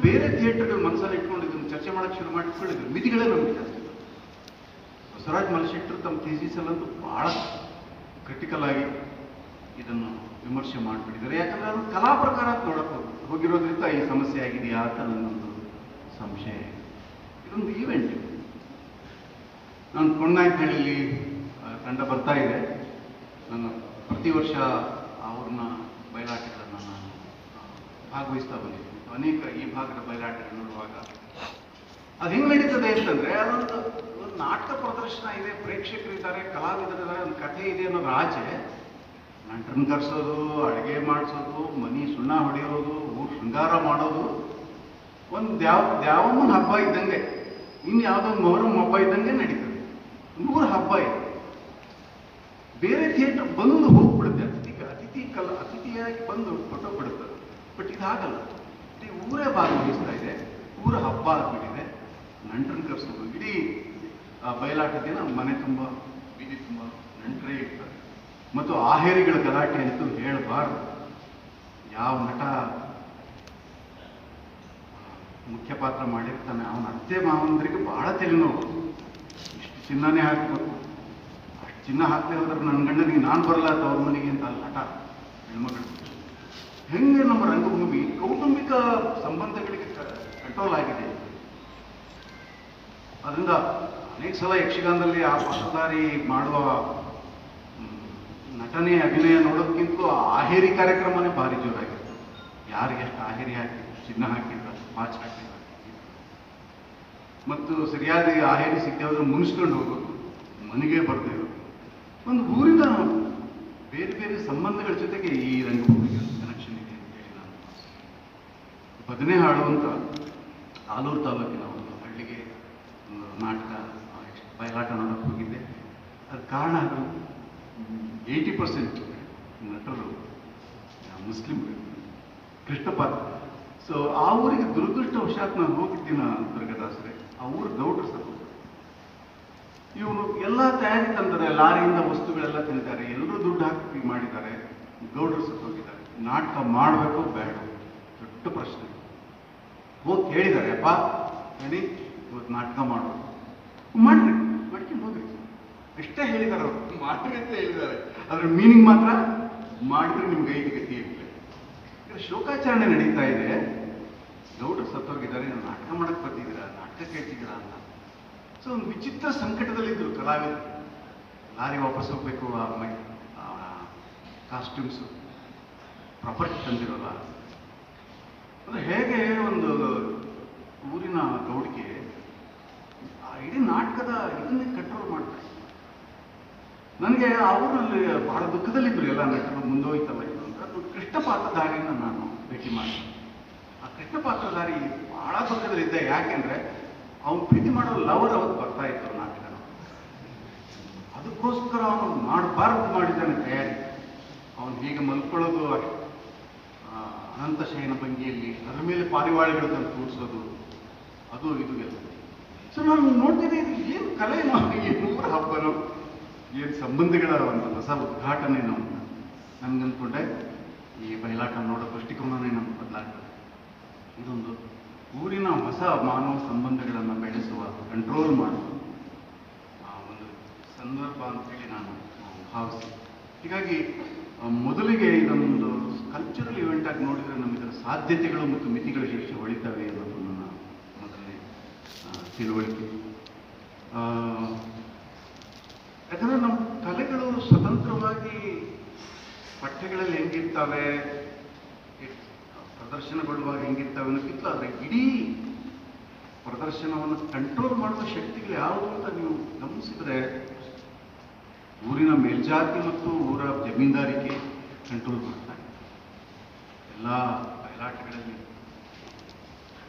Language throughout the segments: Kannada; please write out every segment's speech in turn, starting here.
ಬೇರೆ ಥಿಯೇಟರ್ಗಳು ಮನಸ್ಸಲ್ಲಿ ಇಟ್ಕೊಂಡು ಇದನ್ನು ಚರ್ಚೆ ಮಾಡಕ್ಕೆ ಶುರು ಮಾಡಿಕೊಂಡಿದ್ರು ಮಿತಿಗಳೇ ನಮಗೆ ಜಾಸ್ತಿ. ಬಸವರಾಜ್ ಮಲಶೆಟ್ಟರು ತಮ್ಮ ಥೀಸಿಸಲ್ಲಂತೂ ಬಹಳ ಕ್ರಿಟಿಕಲ್ ಆಗಿ ಇದನ್ನು ವಿಮರ್ಶೆ ಮಾಡಿಬಿಟ್ಟಿದ್ದಾರೆ. ಯಾಕಂದ್ರೆ ಅದು ಕಲಾ ಪ್ರಕಾರ ನೋಡಕ್ ಹೋಗ್- ಹೋಗಿರೋದ್ರಿಂದ ಈ ಸಮಸ್ಯೆ ಆಗಿದೆಯಾ ಅಂತ ನನ್ನೊಂದು ಸಂಶಯ ಇದೊಂದು ಈವೆಂಟ್ ನಾನು ಕೊಂಡಾಯ್ತಹಳ್ಳಿಲಿ ತಂಡ ಬರ್ತಾ ಇದೆ. ನಾನು ಪ್ರತಿ ವರ್ಷ ಅವ್ರನ್ನ ಬಯಲಾಟಗಳನ್ನು ನಾನು ಭಾಗವಹಿಸ್ತಾ ಬಂದಿದ್ದೀನಿ. ಅನೇಕ ಈ ಭಾಗದ ಬಯಲಾಟಗಳು ನೋಡುವಾಗ. ಅದು ಹೆಂಗ್ ನಡೀತದೆ ಅಂತಂದ್ರೆ, ಅದೊಂದು ಒಂದು ನಾಟಕ ಪ್ರದರ್ಶನ ಇದೆ ಪ್ರೇಕ್ಷಕರಿದ್ದಾರೆ ಕಲಾವಿದರಿದ್ದಾರೆ ಒಂದು ಕಥೆ ಇದೆ ಅನ್ನೋದು ಆಚೆ ನಂಟನ್ ಕರ್ಸೋದು, ಅಡುಗೆ ಮಾಡಿಸೋದು, ಮನಿ ಸುಣ್ಣ ಹೊಡೆಯೋದು, ಊರು ಶೃಂಗಾರ ಮಾಡೋದು, ಒಂದು ದ್ಯಾವ ದ್ಯಾವಮ್ಮನ ಹಬ್ಬ ಇದ್ದಂಗೆ ಇನ್ನು ಯಾವುದೋ ಮೊಹರಂ ಹಬ್ಬ ಇದ್ದಂಗೆ ನಡೀತದೆ. ನೂರ ಹಬ್ಬ ಇದೆ. ಬೇರೆ ಥಿಯೇಟರ್ ಬಂದು ಹೋಗ್ಬಿಡುತ್ತೆ, ಅತಿಥಿ ಅತಿಥಿ ಕಲ, ಅತಿಥಿಯಾಗಿ ಬಂದು ಹೊಟ್ಟೋಗ್ಬಿಡುತ್ತೆ ಬಟ್ ಇದಾಗಲ್ಲ ಊರೇ ಭಾಗವಹಿಸ್ತಾ ಇದೆ. ಊರ ಹಬ್ಬ ಆಗ್ಬಿಟ್ಟಿದೆ. ನಂಟ್ರನ್ನ ಕರ್ಸೋದು ಇಡೀ ಬಯಲಾಟ ದಿನ ಮನೆ ತುಂಬ, ಬೀದಿ ತುಂಬ ನಂಟರೇ ಇರ್ತಾರೆ. ಮತ್ತು ಆಹೇರಿಗಳ ಗಲಾಟೆ ಅಂತೂ ಹೇಳಬಾರ್ದು. ಯಾವ ನಟ ಮುಖ್ಯ ಪಾತ್ರ ಮಾಡಿರ್ತಾನೆ, ಅವನ ಅತ್ತೆ ಮಾವಂದ್ರಿಗೆ ಬಹಳ ತಲೆನೋವು. ಇಷ್ಟು ಚಿನ್ನನೇ ಹಾಕಬೇಕು. ಅಷ್ಟು ಚಿನ್ನ ಹಾಕದೆ ಹೋದ್ರೆ ನನ್ನ ಗಂಡನಿಗೆ ನಾನು ಬರಲ್ಲ ಅವ್ರ ಮನೆಗೆ ಅಂತ ಅಲ್ಲಿ ಹಠ ಹೆಣ್ಮಗಳು ಹೆಂಗೆ ನಮ್ಮ ರಂಗಭೂಮಿ ಕೌಟುಂಬಿಕ ಸಂಬಂಧಗಳಿಗೆ ಕಂಟ್ರೋಲ್ ಆಗಿದೆ ಅದರಿಂದ ಅನೇಕ ಸಲ ಯಕ್ಷಗಾನದಲ್ಲಿ ಆ ಪಾತ್ರಧಾರಿ ಮಾಡುವ ನಟನೆ, ಅಭಿನಯ ನೋಡೋದಕ್ಕಿಂತಲೂ ಆಹೇರಿ ಕಾರ್ಯಕ್ರಮನೇ ಭಾರಿ ಜೋರಾಗಿತ್ತು ಯಾರಿಗೆ ಎಷ್ಟು ಆಹೇರಿ ಹಾಕಿ, ಚಿನ್ನ ಹಾಕಿದ್ರು ಮಾಚ್ ಹಾಕಿದ್ರು ಮತ್ತು ಸರಿಯಾದ ಆಹೇರಿ ಸಿಕ್ಕಿದ್ರೆ ಮುನಿಸ್ಕೊಂಡು ಹೋಗೋದು ಮನೆಗೆ ಬರ್ತೇವೆ ಒಂದು ಊರಿನ ಬೇರೆ ಬೇರೆ ಸಂಬಂಧಗಳ ಜೊತೆಗೆ ಈ ರಂಗಭೂಮಿಗೆ ಕನೆಕ್ಷನ್ ಇದೆ ಅಂತ ಹೇಳಿ ನಾನು ಭಾವಿಸ್ತೀನಿ. ಬದನೆ ಹಾಡು ಅಂತ ಆಲೂರು ತಾಲೂಕಿನ ಒಂದು ಹಳ್ಳಿಗೆ ಒಂದು ನಾಟಕ ಬಯಲಾಟ ನೋಡಕ್ಕೆ ಹೋಗಿದ್ದೆ. ಅದು ಕಾರಣ ಅದು ಏಯ್ಟಿ ಪರ್ಸೆಂಟ್ ನಟರು ಮುಸ್ಲಿಮ್ಗಳು ಕೃಷ್ಣ ಪಾತ್ರ. ಸೊ ಆ ಊರಿಗೆ ದುರದೃಷ್ಟವಶಾತ್ ನಾನು ಹೋಗಿದ್ದೀನ ದುರ್ಗದಾಸರೆ. ಆ ಊರು ಗೌಡ್ರು ಸತ್ತು ಇವರು ಎಲ್ಲ ತಯಾರಿ ತಂದರೆ, ಲಾರಿಯಿಂದ ವಸ್ತುಗಳೆಲ್ಲ ತಿಂತಾರೆ ಎಲ್ಲರೂ ದುಡ್ಡು ಹಾಕಿ ಮಾಡಿದ್ದಾರೆ. ಗೌಡ್ರು ಸತ್ತೋಗಿದ್ದಾರೆ. ನಾಟಕ ಮಾಡಬೇಕು ಬೇಡ ದೊಡ್ಡ ಪ್ರಶ್ನೆ. ಹೋಗಿ ಕೇಳಿದ್ದಾರೆ, ಅಪ್ಪ, ಹೇಳಿ, ಇವತ್ತು ನಾಟಕ ಮಾಡೋದು. ಮಾಡ್ರಿ, ಮಾಡ್ಕೊಂಡು ಹೋಗ್ರಿ ಅಷ್ಟೇ ಹೇಳಿದ್ದಾರೆ ಅವರು. ಮಾಡ್ರಿ ಅಂತ ಹೇಳಿದ್ದಾರೆ. ಅದ್ರ ಮೀನಿಂಗ್ ಮಾತ್ರ ಮಾಡಿದ್ರೆ ನಿಮ್ಗೆ ಐದು ಗತಿ ಇರ್ತದೆ ಶೋಕಾಚರಣೆ ನಡೀತಾ ಇದೆ. ಗೌಡ್ರು ಸತ್ತೋಗಿದ್ದಾರೆ, ನೀವು ನಾಟಕ ಮಾಡಕ್ ಬರ್ತಿದ್ದೀರಾ, ನಾಟಕ ಕೇಳ್ತಿದ್ದೀರಾ ಅಂತ. ಸೊ ಒಂದು ವಿಚಿತ್ರ ಸಂಕಟದಲ್ಲಿದ್ದರು ಕಲಾವಿದರು ಲಾರಿ ವಾಪಸ್ ಹೋಗ್ಬೇಕು, ಆ ಮೈ ಕಾಸ್ಟ್ಯೂಮ್ಸು ಪ್ರಾಪರ್ಟಿ ತಂದಿರೋಲ್ಲ. ಅಂದ್ರೆ ಹೇಗೆ ಒಂದು ಊರಿನ ದೌಡಿಕೆ ಆ ಇಡೀ ನಾಟಕದ ಇದನ್ನೇ ಕಂಟ್ರೋಲ್ ಮಾಡ್ತಾರೆ. ನನಗೆ ಅವರಲ್ಲಿ ಬಹಳ ದುಃಖದಲ್ಲಿದ್ದರು ಎಲ್ಲ ನಟರು ಮುಂದೋಯ್ತಲ್ಲ ಇದು ಅಂತ. ಅದು ಕೃಷ್ಣ ಪಾತ್ರಧಾರಿಯನ್ನು ನಾನು ಭೇಟಿ ಮಾಡಿದೆ. ಆ ಕೃಷ್ಣ ಪಾತ್ರಧಾರಿ ಬಹಳ ದುಃಖದಲ್ಲಿದ್ದ ಯಾಕೆಂದ್ರೆ ಅವನು ಪ್ರೀತಿ ಮಾಡೋ ಲವರ್ ಅವತ್ತು ಬರ್ತಾ ಇತ್ತು ನಾಟಕ ಅದಕ್ಕೋಸ್ಕರ ಅವನು ಮಾಡಬಾರ್ದು ಮಾಡಿದ್ದಾನೆ ತಯಾರಿ. ಅವನು ಹೀಗೆ ಮಲ್ಕೊಳ್ಳೋದು ಅಷ್ಟ್- ಆ, ಅನಂತ ಶಯನ ಭಂಗಿಯಲ್ಲಿ ಅದರ ಮೇಲೆ ಪಾರಿವಾಳಗಳನ್ನು ತಂದು ಕೂರಿಸೋದು ಅದು ಇದು ಎಲ್ಲ. ಸೊ ನಾನು ನೋಡ್ತಿದ್ದೆ ಇದು ಏನು ಕಲೆ ನೂರ ಹಬ್ಬನೋ? ಏನು ಸಂಬಂಧಗಳ ಒಂದು ಹೊಸ ಉದ್ಘಾಟನೆ ಅಂತ ನನಗನ್ಕೊಂಡೆ ಈ ಬಯಲಾಟ ನೋಡೋ ದೃಷ್ಟಿಕೋನನೇ ನಮ್ಮ ಬದಲಾಗ್ತದೆ. ಇದೊಂದು ಊರಿನ ಹೊಸ ಮಾನವ ಸಂಬಂಧಗಳನ್ನು ಬೆಳೆಸುವ ಕಂಟ್ರೋಲ್ ಮಾಡುವ ಆ ಒಂದು ಸಂದರ್ಭ ಅಂತೇಳಿ ನಾನು ಭಾವಿಸಿ ಹೀಗಾಗಿ ಮೊದಲಿಗೆ ಇದೊಂದು ಕಲ್ಚರಲ್ ಇವೆಂಟ್ ಆಗಿ ನೋಡಿದರೆ ನಮಗೆ ಸಾಧ್ಯತೆಗಳು ಮತ್ತು ಮಿತಿಗಳು ಎಷ್ಟು ಹೊಳಿತವೆ ಅನ್ನೋದು ನನ್ನ ಮೊದಲನೇ ತಿಳುವಳಿಕೆ. ಯಾಕಂದರೆ ನಮ್ಮ ಕಲೆಗಳು ಸ್ವತಂತ್ರವಾಗಿ ಪಠ್ಯಗಳಲ್ಲಿ ಹೆಂಗಿರ್ತವೆ ಪ್ರದರ್ಶನಗೊಳ್ಳುವಾಗ ಹೆಂಗಿರ್ತವೆ ಅನ್ನೋಕ್ಕಿಂತ ಆದರೆ ಇಡೀ ಪ್ರದರ್ಶನವನ್ನು ಕಂಟ್ರೋಲ್ ಮಾಡುವ ಶಕ್ತಿಗಳು ಯಾವುದು ಅಂತ ನೀವು ಗಮನಿಸಿದ್ರೆ ಊರಿನ ಮೇಲ್ಜಾತಿ ಮತ್ತು ಊರ ಜಮೀನ್ದಾರಿಕೆ ಕಂಟ್ರೋಲ್ ಮಾಡ್ತಾರೆ ಎಲ್ಲ ಬಯಲಾಟಗಳಲ್ಲಿ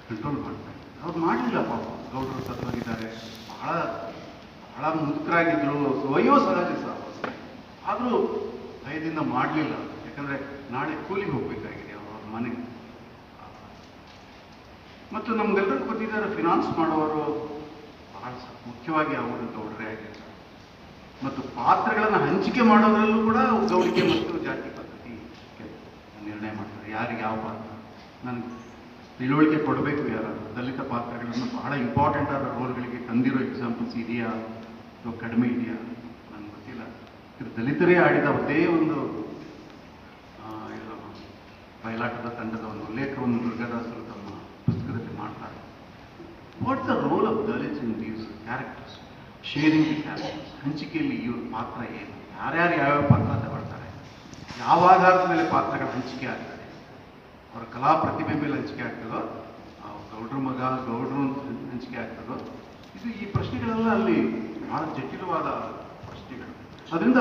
ಕಂಟ್ರೋಲ್ ಮಾಡ್ತಾರೆ ಅವ್ರು ಮಾಡಲಿಲ್ಲ ಪಾಪ. ಗೌಡರು ಸತ್ತೋಗಿದ್ದಾರೆ ಬಹಳ ಬಹಳ ಮುದುಕರಾಗಿದ್ದರು ಸ್ವಯೋ ಸಹಜ ಸಹ ಆದರೂ ಭಯದಿಂದ ಮಾಡಲಿಲ್ಲ. ಯಾಕಂದ್ರೆ ನಾಳೆ ಕೂಲಿಗೆ ಹೋಗ್ಬೇಕಾಗಿದೆ ಅವ್ರ ಮನೆಗೆ ಮತ್ತು ನಮ್ಗೆಲ್ಲರಿಗೂ ಗೊತ್ತಿದ್ದಾರೆ ಫಿನಾನ್ಸ್ ಮಾಡೋರು ಬಹಳ ಮುಖ್ಯವಾಗಿ ಅವರು ಗೌಡರೇ ಆಗಿರ್ತಾರೆ ಮತ್ತು ಪಾತ್ರಗಳನ್ನು ಹಂಚಿಕೆ ಮಾಡೋದ್ರಲ್ಲೂ ಕೂಡ ಗೌಡಿಗೆ ಮತ್ತು ಜಾತಿ ಪದ್ಧತಿ ನಿರ್ಣಯ ಮಾಡ್ತಾರೆ. ಯಾರಿಗೆ ಯಾವ ಪಾತ್ರ? ನನಗೆ ತಿಳುವಳಿಕೆ ಕೊಡಬೇಕು ಯಾರಾದರೂ. ದಲಿತ ಪಾತ್ರಗಳನ್ನು ಬಹಳ ಇಂಪಾರ್ಟೆಂಟ್ ಆದ ರೋಲ್ಗಳಿಗೆ ತಂದಿರೋ ಎಕ್ಸಾಂಪಲ್ಸ್ ಇದೆಯಾ? ಅಥವಾ ಕಡಿಮೆ ಇದೆಯಾ? ನನಗೆ ಗೊತ್ತಿಲ್ಲ. ಇದು ದಲಿತರೇ ಆಡಿದ ಅದೇ ಒಂದು ಬಯಲಾಟದ ತಂಡದ ಒಂದು ಉಲ್ಲೇಖವನ್ನು ದುರ್ಗಾದಾಸರು ತಮ್ಮ ಪುಸ್ತಕದಲ್ಲಿ ಮಾಡ್ತಾರೆ. What's the role of Dalits in these characters sharing ಹಂಚಿಕೆಯಲ್ಲಿ ಇವ್ರ ಪಾತ್ರ ಏನು? ಯಾರ್ಯಾರು ಯಾವ್ಯಾವ ಪಾತ್ರ ತಗೊಳ್ತಾರೆ? ಯಾವ ಆಧಾರದ ಮೇಲೆ ಪಾತ್ರಗಳ ಹಂಚಿಕೆ ಆಗ್ತದೆ? ಅವರ ಕಲಾ ಪ್ರತಿಭೆ ಮೇಲೆ ಹಂಚಿಕೆ ಆಗ್ತದೋ ಗೌಡ್ರ ಮಗ, ಗೌಡ್ರು ಹಂಚಿಕೆ ಆಗ್ತದೋ, ಇದು ಈ ಪ್ರಶ್ನೆಗಳೆಲ್ಲ ಅಲ್ಲಿ ಬಹಳ ಜಟಿಲವಾದ ಪ್ರಶ್ನೆಗಳು. ಅದರಿಂದ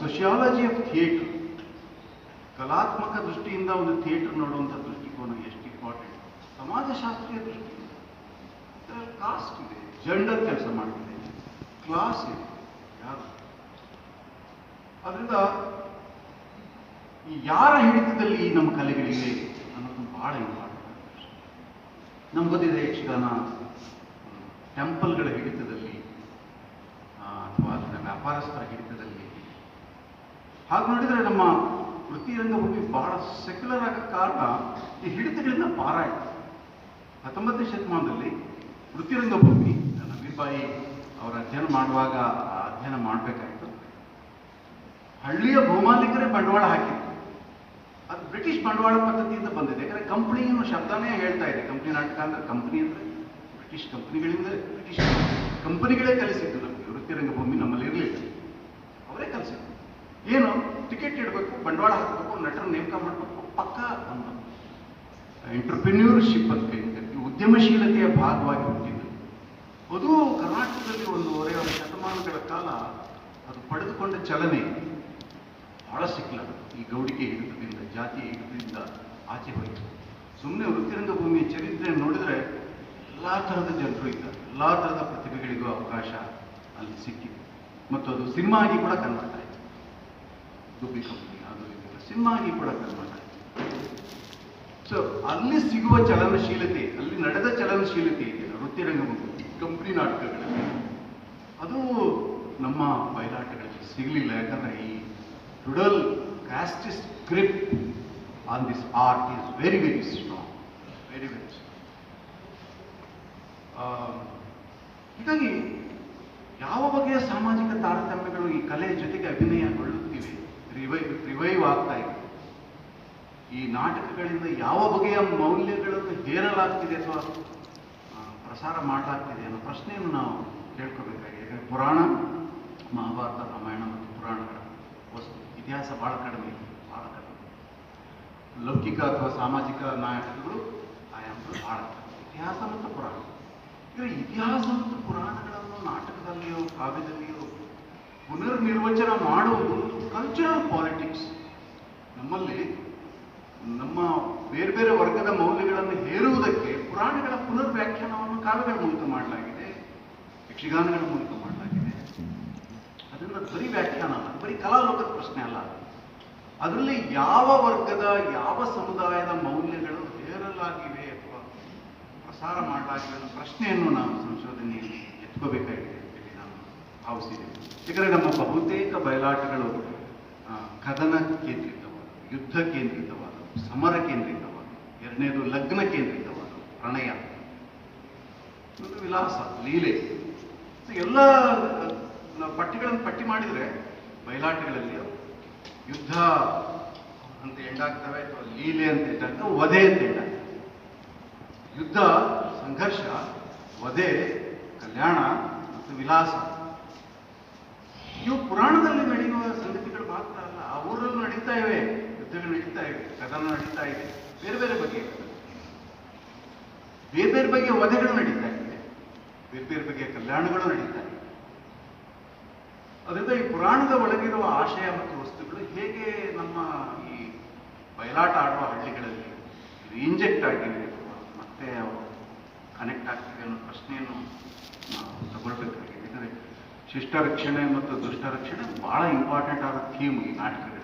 ಸೋಷಿಯಾಲಜಿ ಆಫ್ ಥಿಯೇಟರ್, ಕಲಾತ್ಮಕ ದೃಷ್ಟಿಯಿಂದ ಒಂದು ಥಿಯೇಟರ್ ನೋಡುವಂಥ ದೃಷ್ಟಿಕೋನ ಎಷ್ಟು ಇಂಪಾರ್ಟೆಂಟ್? ಸಮಾಜಶಾಸ್ತ್ರೀಯ ದೃಷ್ಟಿಯಿಂದ. ಕಾಸ್ಟ್ ಇದೆ. ಜೆಂಡರ್ ಕೆಲಸ ಮಾಡ್ತಿದೆ ಕ್ಲಾಸ್. ಇದೆ ಜ್ಞಾನ ಅದರಿಂದ ಈ ಯಾರ ಹಿಡಿತದಲ್ಲಿ ನಮ್ಮ ಕಲೆಗಳಿವೆ ಅನ್ನೋದು ಬಹಳ ಇಂಪಾರ್ಟೆಂಟ್ ನಮ್ಗೆ ಗೊತ್ತಿದೆ ಯಕ್ಷಗಾನ ಟೆಂಪಲ್ಗಳ ಹಿಡಿತದಲ್ಲಿ ಅಥವಾ ಅದನ್ನ ವ್ಯಾಪಾರಸ್ಥರ ಹಿಡಿತದಲ್ಲಿ. ಹಾಗೆ ನೋಡಿದರೆ ನಮ್ಮ ವೃತ್ತಿ ರಂಗಭೂಮಿ ಬಹಳ ಸೆಕ್ಯುಲರ್ ಆಗ ಕಾರಣ ಈ ಹಿಡಿತಗಳಿಂದ ಪಾರಾಯಿತು. ಹತ್ತೊಂಬತ್ತನೇ ಶತಮಾನದಲ್ಲಿ ವೃತ್ತಿರಂಗಭೂಮಿ ನನ್ನ ವೀರ್ಬಾಯಿ ಅವರ ಅಧ್ಯಯನ ಮಾಡುವಾಗ ಅಧ್ಯಯನ ಮಾಡಬೇಕಾಯಿತು. ಹಳ್ಳಿಯ ಭೂಮಾಲೀಕರೇ ಬಂಡವಾಳ ಹಾಕಿತ್ತು. ಅದು ಬ್ರಿಟಿಷ್ ಬಂಡವಾಳ ಪದ್ಧತಿಯಿಂದ ಬಂದಿದೆ. ಯಾಕಂದ್ರೆ ಕಂಪ್ನಿ ಅನ್ನೋ ಶಬ್ದನೇ ಹೇಳ್ತಾ ಇದೆ. ಕಂಪ್ನಿ ನಾಟಕ ಅಂದ್ರೆ ಕಂಪನಿ ಅಂದ್ರೆ ಬ್ರಿಟಿಷ್ ಕಂಪ್ನಿಗಳಿಂದ ಬ್ರಿಟಿಷ್ ಕಂಪನಿಗಳೇ ಕಲಿಸಿದ್ದು. ನಮಗೆ ವೃತ್ತಿ ರಂಗಭೂಮಿ ನಮ್ಮಲ್ಲಿ ಇರಲಿಲ್ಲ. ಅವರೇ ಕಲಿಸಿದ್ರು ಏನು? ಟಿಕೆಟ್ ಇಡಬೇಕು, ಬಂಡವಾಳ ಹಾಕಬೇಕು, ನಟರ ನೇಮಕ ಮಾಡಬೇಕು, ಪಕ್ಕ ಒಂದು ಎಂಟರ್ಪ್ರಿನ್ಯೂರ್ಶಿಪ್ ಅಂತ ಉದ್ಯಮಶೀಲತೆಯ ಭಾಗವಾಗಿ ಅದು ಕರ್ನಾಟಕದಲ್ಲಿ ಒಂದೂವರೆ ಶತಮಾನಗಳ ಕಾಲ ಅದು ಪಡೆದುಕೊಂಡ ಚಲನೆ ಬಹಳ ಸಿಕ್ಕಲ ಈ ಗೌಡಿಕೆ ಹಿಡಿತದಿಂದ ಜಾತಿ ಹಿಡಿತದಿಂದ ಆಚೆ ಹೋಯಿತು. ಸುಮ್ಮನೆ ವೃತ್ತಿರಂಗ ಭೂಮಿಯ ಚರಿತ್ರೆ ನೋಡಿದರೆ ಎಲ್ಲ ಥರದ ಜನರು ಇದ್ದ ಎಲ್ಲ ಥರದ ಪ್ರತಿಭೆಗಳಿಗೂ ಅವಕಾಶ ಅಲ್ಲಿ ಸಿಕ್ಕಿದೆ. ಮತ್ತು ಅದು ಸಿನಿಮಾ ಆಗಿ ಕೂಡ ಕನ್ವರ್ಟ್ ಆಯಿತು. ಗುಬ್ಬಿ ಕಂಪನಿ, ಅದು ಇದೆಲ್ಲ ಸಿನಿಮಾ ಆಗಿ ಕೂಡ ಕನ್ವರ್ಟ್ ಆಯಿತು. ಸೊ ಅಲ್ಲಿ ಸಿಗುವ ಚಲನಶೀಲತೆ, ಅಲ್ಲಿ ನಡೆದ ಚಲನಶೀಲತೆ ಇದೆಯಲ್ಲ ವೃತ್ತಿ ರಂಗಭೂಮಿ ಕಂಪನಿ ನಾಟಕಗಳಲ್ಲಿ ಅದು ನಮ್ಮ ಬಯಲಾಟಗಳಲ್ಲಿ ಸಿಗಲಿಲ್ಲ, ಯಾಕಂದರೆ ಈ ರುಡಲ್ castes grip on this art is very very strong. Very very ಹೀಗಾಗಿ ಯಾವ ಬಗೆಯ ಸಾಮಾಜಿಕ ತಾರತಮ್ಯಗಳು ಈ ಕಲೆಯ ಜೊತೆಗೆ ಅಭಿನಯಗೊಳ್ಳುತ್ತಿವೆ ರಿವೈವ್ ರಿವೈವ್ ಆಗ್ತಾ ಇದೆ. ಈ ನಾಟಕಗಳಿಂದ ಯಾವ ಬಗೆಯ ಮೌಲ್ಯಗಳನ್ನು ಹೇರಲಾಗ್ತಿದೆ ಅಥವಾ ಪ್ರಸಾರ ಮಾಡಲಾಗ್ತಿದೆ ಅನ್ನೋ ಪ್ರಶ್ನೆಯನ್ನು ನಾವು ಕೇಳ್ಕೋಬೇಕಾಗಿದೆ. ಯಾಕಂದರೆ ಪುರಾಣ, ಮಹಾಭಾರತ, ರಾಮಾಯಣ ಮತ್ತು ಪುರಾಣಗಳ ವಸ್ತು, ಇತಿಹಾಸ ಭಾಳ ಕಡಿಮೆ ಇದೆ ಭಾಳ ಕಡಿಮೆ. ಲೌಕಿಕ ಅಥವಾ ಸಾಮಾಜಿಕ ನಾಯಕಗಳು ಆಯಾಮಗಳು ಭಾಳ ಇತಿಹಾಸ ಮತ್ತು ಪುರಾಣ. ಇದರ ಇತಿಹಾಸ ಮತ್ತು ಪುರಾಣಗಳನ್ನು ನಾಟಕದಲ್ಲಿಯೋ, ಕಾವ್ಯದಲ್ಲಿಯೋ ಪುನರ್ನಿರ್ವಚನ ಮಾಡುವುದು ಕಲ್ಚರಲ್ ಪಾಲಿಟಿಕ್ಸ್ ನಮ್ಮಲ್ಲಿ ನಮ್ಮ ಬೇರೆ ಬೇರೆ ವರ್ಗದ ಮೌಲ್ಯಗಳನ್ನು ಹೇರುವುದಕ್ಕೆ ಪುರಾಣಗಳ ಪುನರ್ ವ್ಯಾಖ್ಯಾನವನ್ನು ಕಾವ್ಯಗಳ ಮೂಲಕ ಮಾಡಲಾಗಿದೆ, ಯಕ್ಷಗಾನಗಳ ಮೂಲಕ ಮಾಡಲಾಗಿದೆ. ಅದರಿಂದ ಬರೀ ವ್ಯಾಖ್ಯಾನ ಅಲ್ಲ, ಬರೀ ಕಲಾಲೋಕದ ಪ್ರಶ್ನೆ ಅಲ್ಲ. ಅದರಲ್ಲಿ ಯಾವ ವರ್ಗದ, ಯಾವ ಸಮುದಾಯದ ಮೌಲ್ಯಗಳು ಹೇರಲಾಗಿವೆ ಅಥವಾ ಪ್ರಸಾರ ಮಾಡಲಾಗಿವೆ ಅನ್ನೋ ಪ್ರಶ್ನೆಯನ್ನು ನಾವು ಸಂಶೋಧನೆಯಲ್ಲಿ ಎತ್ಕೋಬೇಕಾಗಿದೆ ಅಂತೇಳಿ ನಾನು ಭಾವಿಸಿದ್ದೇನೆ ಯಾಕಂದರೆ ನಮ್ಮ ಬಹುತೇಕ ಬಯಲಾಟಗಳು ಕದನ ಕೇಂದ್ರಿತವಾದ, ಯುದ್ಧ ಕೇಂದ್ರಿತವಾದ ಸಮರ ಕೇಂದ್ರಿತವಾದ ಎರಡನೇದು ಲಗ್ನ ಕೇಂದ್ರಿತವಾದ ಪ್ರಣಯ. ವಿಲಾಸ, ಲೀಲೆ. ಎಲ್ಲ ಪಟ್ಟಿಗಳನ್ನು ಪಟ್ಟಿ ಮಾಡಿದರೆ ಬಯಲಾಟಗಳಲ್ಲಿ ಯುದ್ಧ ಅಂತ ಎಂಡಾಗ್ತವೆ ಅಥವಾ ಲೀಲೆ ಅಂತ ಎಂಡಾಗ್ತವೆ, ವಧೆ ಅಂತ ಎಂಡಾಗ್ತವೆ. ಯುದ್ಧ, ಸಂಘರ್ಷ, ವಧೆ, ಕಲ್ಯಾಣ ಮತ್ತು ವಿಲಾಸ. ಇವು ಪುರಾಣದಲ್ಲಿ ನಡೆಯುವ ಸಂಗತಿಗಳು ಮಾತ್ರ ಅಲ್ಲ ಆ ಊರಲ್ಲೂ ನಡೀತಾ ಇವೆ ಯುದ್ಧಗಳು ನಡೀತಾ ಇದೆ, ಕದನ ನಡೀತಾ ಇದೆ, ಬೇರೆ ಬೇರೆ ಬಗೆಯ ಬೇರೆ ಬೇರೆ ಬಗೆಯ ವಧೆಗಳು ನಡೀತಾ ಇದೆ, ಬೇರೆ ಬೇರೆ ಬಗೆಯ ಕಲ್ಯಾಣಗಳು ನಡೀತಾ ಇದೆ. ಅದರಿಂದ ಈ ಪುರಾಣದ ಒಳಗಿರುವ ಆಶಯ ಮತ್ತು ವಸ್ತುಗಳು ಹೇಗೆ ನಮ್ಮ ಈ ಬಯಲಾಟ ಆಡುವ ಹಳ್ಳಿಗಳಲ್ಲಿ ಇಂಜೆಕ್ಟ್ ಆಗಿದೆ ಮತ್ತೆ ಅವರು ಕನೆಕ್ಟ್ ಆಗ್ತಿದೆ ಅನ್ನೋ ಪ್ರಶ್ನೆಯನ್ನು ನಾವು ತಗೊಳ್ಬೇಕಾಗಿದೆ. ಯಾಕಂದರೆ ಶಿಷ್ಟ ರಕ್ಷಣೆ ಮತ್ತು ದುಷ್ಟ ರಕ್ಷಣೆ ಬಹಳ ಇಂಪಾರ್ಟೆಂಟ್ ಆದ ಥೀಮ್ ಈ ನಾಟಕಗಳಲ್ಲಿ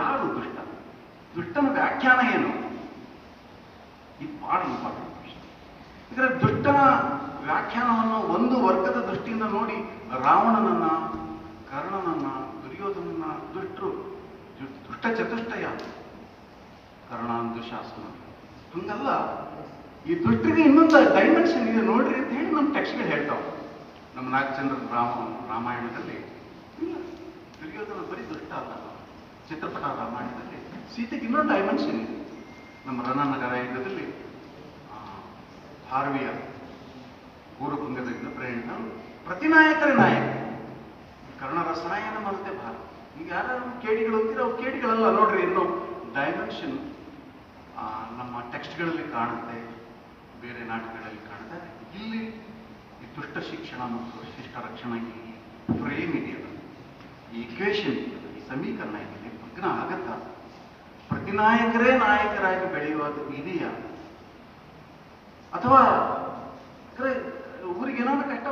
ಯಾರು ದುಷ್ಟ? ದುಷ್ಟನ ವ್ಯಾಖ್ಯಾನ ಏನು? ಇದು ಬಹಳ ಇಂಪಾರ್ಟೆಂಟ್ ಪ್ರಶ್ನೆ. ಯಾಕಂದ್ರೆ ದುಷ್ಟನ ವ್ಯಾಖ್ಯಾನವನ್ನು ಒಂದು ವರ್ಗದ ದೃಷ್ಟಿಯಿಂದ ನೋಡಿ, ರಾವಣನನ್ನ, ಕರ್ಣನನ್ನ, ದುರ್ಯೋಧನನ್ನ ದುಷ್ಟರು ದುಷ್ಟ ಚತುಷ್ಟಯ, ಕರ್ಣಾಂದು ದುಶಾಸನ ಹಂಗಲ್ಲ, ಈ ದುಷ್ಟರಿಗೆ ಇನ್ನೊಂದು ಡೈಮೆನ್ಷನ್ ಇದೆ. ನೋಡ್ರಿ ಅಂತ ಹೇಳಿ ನಮ್ಮ ಟೆಕ್ಸ್ಟ್ಗಳು ಹೇಳ್ತಾವ. ನಮ್ಮ ನಾಗಚಂದ್ರ ರಾಮ, ರಾಮಾಯಣದಲ್ಲಿ. ಇಲ್ಲ, ದುರ್ಯೋಧನ ಬರೀ ದುಷ್ಟ ಅಲ್ಲ. ಚಿತ್ರಪಟ ರಾಮಾಯಣದಲ್ಲಿ ಸೀತೆಗೆ ಇನ್ನೊಂದು ಡೈಮೆನ್ಷನ್ ಇದೆ ನಮ್ಮ ರಣನಗರ ಯುದ್ಧದಲ್ಲಿ ಹಾರ್ವಿಯ ಭಾರವಿಯ ಪ್ರಯಾಣ ಪ್ರತಿ ನಾಯಕರೇ ನಾಯಕ. ಕರ್ಣರ ಸಹಾಯನ ಮಾಡುತ್ತೆ ಭಾರ ಈಗ ಯಾರು ಕೇಡಿಗಳು ಅಂತೀರ ಅವ್ರು ಕೇಡಿಗಳಲ್ಲ ನೋಡ್ರಿ, ಇನ್ನು ಡೈಮೆನ್ಷನ್ ನಮ್ಮ ಟೆಕ್ಸ್ಟ್ಗಳಲ್ಲಿ ಕಾಣುತ್ತೆ, ಬೇರೆ ನಾಟಕಗಳಲ್ಲಿ ಕಾಣುತ್ತೆ. ಇಲ್ಲಿ ದುಷ್ಟ ಶಿಕ್ಷಣ ಮತ್ತು ಶಿಷ್ಟ ರಕ್ಷಣೆ ಈ ಫ್ರೇಮ್ ಇದೆಯಲ್ಲ ಈ ಇಕ್ವೇಶನ್ ಈ ಸಮೀಕರಣ ಇದೆ ಭಗ್ನ ಆಗತ್ತ ಪ್ರತಿನಾಯಕರೇ ನಾಯಕರಾಗಿ ಬೆಳೆಯುವುದು ಇದೆಯಾ? ಅಥವಾ ಊರಿಗೆ ಏನಾದ್ರು ಕಷ್ಟ